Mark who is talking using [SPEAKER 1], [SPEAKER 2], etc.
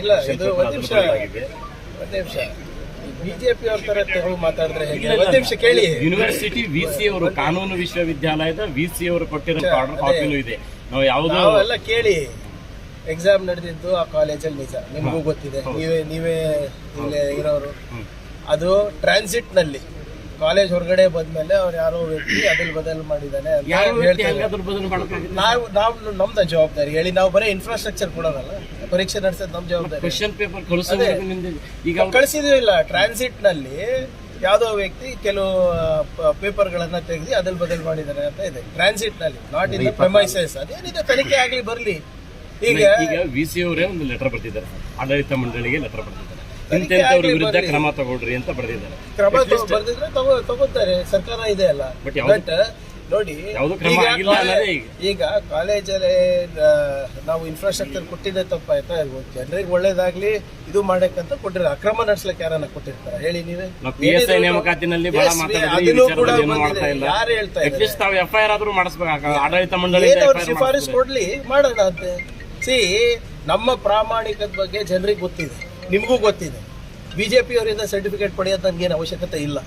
[SPEAKER 1] ಇಲ್ಲ ಇದು ಒಂದು ನಿಮಿಷ. ಒಂದ್ ನಿಮಿಷ. ಬಿಜೆಪಿ ಅವ್ರ ತರ ಮಾತಾಡಿದ್ರೆ ಹೇಗೆ? ಒಂದ್ ನಿಮಿಷ ಕೇಳಿ.
[SPEAKER 2] ಯೂನಿವರ್ಸಿಟಿ ವಿ ಸಿ ಅವರು ಕಾನೂನು ವಿಶ್ವವಿದ್ಯಾಲಯದ ವಿ ಸಿ ಅವರು ಕೊಟ್ಟಿರೋ ಆರ್ಡರ್ ಕಾಪಿನೂ ಇದೆ. ನಾವು ಯಾವುದೋ
[SPEAKER 1] ಎಲ್ಲ ಕೇಳಿ. ಎಕ್ಸಾಮ್ ನಡೆದಿದ್ದು ಆ ಕಾಲೇಜಲ್ಲಿ ನಿಜ. ನಿಮಗೂ ಗೊತ್ತಿದೆ. ನೀವೇ ನೀವೇ ಇಲ್ಲೇ ಇರೋರು. ಅದು ಟ್ರಾನ್ಸಿಟ್ನಲ್ಲಿ. ಕಾಲೇಜ್ ಹೊರಗಡೆ ಬಂದ್ಮೇಲೆ ಅವ್ರು ಯಾರೋ ವ್ಯಕ್ತಿ ಅದಲ್ ಬದಲ್ ಮಾಡಿದಾನೆ ಅಂತ ಹೇಳ್ತಾರೆ ನಾವು ನಾವು ನಮ್ದ ಜವಾಬ್ದಾರಿ. ಹೇಳಿ ನಾವು ಬರೀ ಇನ್ಫ್ರಾಸ್ಟ್ರಕ್ಚರ್ ಕೊಡೋದಲ್ಲ. ಪರೀಕ್ಷೆ ನಡೆಸೋದು ನಮ್ ಜವಾಬ್ದಾರಿ.
[SPEAKER 2] ಕ್ವಶನ್ ಪೇಪರ್ ಕಳಿಸೋವರೆಗೂ ನಿಮ್ದು ಈಗ ಅವ್ರು
[SPEAKER 1] ಕಳಿಸಿದ್ವಿ ಇಲ್ಲ. ಟ್ರಾನ್ಸಿಟ್ನಲ್ಲಿ ಯಾವ್ದೋ ವ್ಯಕ್ತಿ ಕೆಲವು ಪೇಪರ್ ಗಳನ್ನ ತೆಗೆದು ಅದಲ್ ಬದಲ್ ಮಾಡಿದ್ದಾರೆ ಅಂತ ಇದೆ. ಟ್ರಾನ್ಸಿಟ್ನಲ್ಲಿ ನಾಟ್ ಇನ್ ಪ್ರಮೈಸಸ್ ಅದೇನಿದೆ ತನಿಖೆ ಆಗ್ಲಿ ಬರ್ಲಿ. ಈಗ
[SPEAKER 2] ಈಗ ವಿ ಸಿ ಅವರೇ ಒಂದು ಲೆಟರ್ ಬರ್ತಿದ್ದಾರೆ. ಆಡಳಿತ ಮಂಡಳಿಗೆ ಲೆಟರ್ ಬರ್ತಿದ್ದಾರೆ. ಇಂಥವ್ರ ವಿರುದ್ಧ ಕ್ರಮ ತಗೊಳ್ರಿ ಅಂತ ಬರೆದಿದ್ದಾರೆ.
[SPEAKER 1] ಕ್ರಮ ಬರ್ದಿದ್ರೆ ತಗೋತಾರೆ. ಸರ್ಕಾರ ಇದೆ ಅಲ್ಲ. ಬಟ್ ನೋಡಿ ಈಗ ಕಾಲೇಜಲ್ಲಿ ನಾವು ಇನ್ಫ್ರಾಸ್ಟ್ರಕ್ಚರ್ ಕೊಟ್ಟಿದ್ದೆ ತಪ್ಪಾಯ್ತಾ ಜನರಿಗೆ ಒಳ್ಳೇದಾಗ್ಲಿ ಇದು ಮಾಡಕ್ಕಂತ ಕೊಟ್ಟಿರ ಅಕ್ರಮ ನಡೆಸ್ಲಿಕ್ಕೆ ಯಾರನ್ನ ಕೊಟ್ಟಿರ್ತಾರ? ಹೇಳಿ ನೀವೇ.
[SPEAKER 2] ನೇಮಕಾತಿನಲ್ಲಿ
[SPEAKER 1] ಯಾರು ಹೇಳ್ತಾ ಇದ್ದಾರೆ?
[SPEAKER 2] ಅಟ್ಲೀಸ್ಟ್ ತಾವು ಎಫ್ ಆದ್ರೂ ಮಾಡಿಸ್ಬೇಕು. ಆಡಳಿತ ಮಂಡಳಿ
[SPEAKER 1] ಶಿಫಾರಸ್ ಕೊಡ್ಲಿ ಮಾಡೋಣ ಅಂತೆ. ಸಿ ನಮ್ಮ ಪ್ರಾಮಾಣಿಕದ ಬಗ್ಗೆ ಜನರಿಗೆ ಗೊತ್ತಿದೆ. ನಿಮಗೂ ಗೊತ್ತಿದೆ. ಬಿ ಜೆ ಪಿಯವರಿಂದ ಸರ್ಟಿಫಿಕೇಟ್ ಪಡೆಯೋದು ನನಗೇನು ಅವಶ್ಯಕತೆ ಇಲ್ಲ.